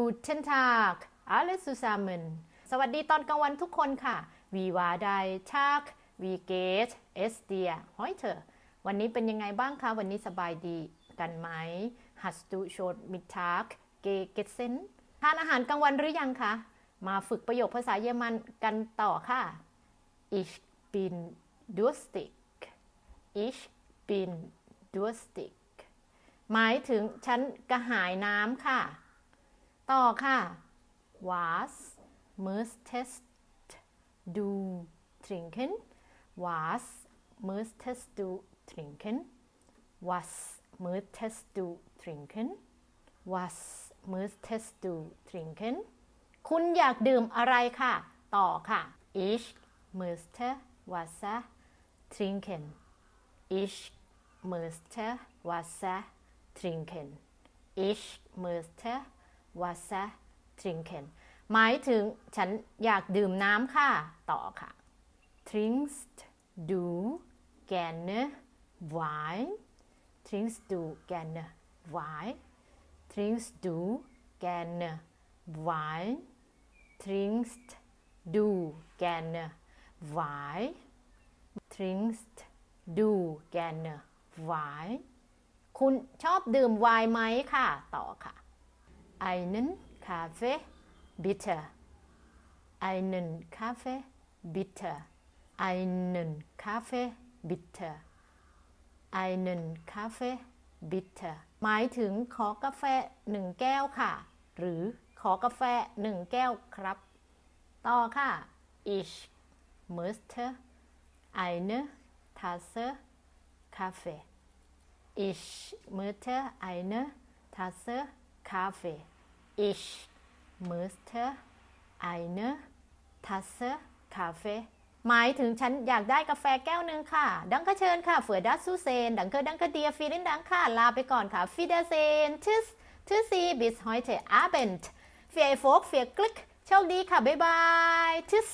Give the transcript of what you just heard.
Guten Tag alle zusammen สวัสดีตอนกลางวันทุกคนค่ะ Wie war dein Tag Wie geht es dir heute วันนี้เป็นยังไงบ้างคะ วันนี้สบายดีกันไหม Hast du schon Mittag gegessen ทานอาหารกลางวันหรือยังคะ มาฝึกประโยคภาษาเยอรมันกันต่อค่ะ Ich bin durstig Ich bin durstig หมายถึงฉันกระหายน้ำค่ะต่อค่ะ was m u s t t e s t d o trinken was m u s t t e s t d o trinken was m u s t t e s t d o trinken was m u s t t e s t d o trinken คุณอยากดื่มอะไรค่ะ ต่อค่ะ ich m ü s t e Wasser trinken ich m ü s t e Wasser trinken ich müsste ว่าซะทริงเคนหมายถึงฉันอยากดื่มน้ำค่ะต่อค่ะทริงส์ดูแกนเนวน์ทริงส์ดูแกนเนวน์ทริงส์ดูแกนเนวน์ทริงส์ดูแกนเนวน์ทริงส์ดูแกนเนวน์คุณชอบดื่มไวน์ไหมค่ะ ต่อค่ะ einen Kaffee bitte einen Kaffee bitte einen Kaffee bitte einen Kaffee bitte หมายถึงขอกาแฟหนึ่งแก้วค่ะ หรือขอกาแฟหนึ่งแก้วครับ ต่อค่ะ ich möchte eine Tasse Kaffee ich möchte eine Tasse Kaffee. Ich möchte eine Tasse Kaffee. หมายถึงฉันอยากได้กาแฟแก้วหนึ่งค่ะ ดังก็เชิญค่ะ เฟื่อดัสซูเซน ดังก็ดังก็เดียฟีลินดังค่ะ ลาไปก่อนค่ะ ฟีเดเซนทิสทิซีบิสฮอยเทอาเบนต์เฟียโฟกเฟียกลิกโชคดีค่ะบ๊ายบายทิส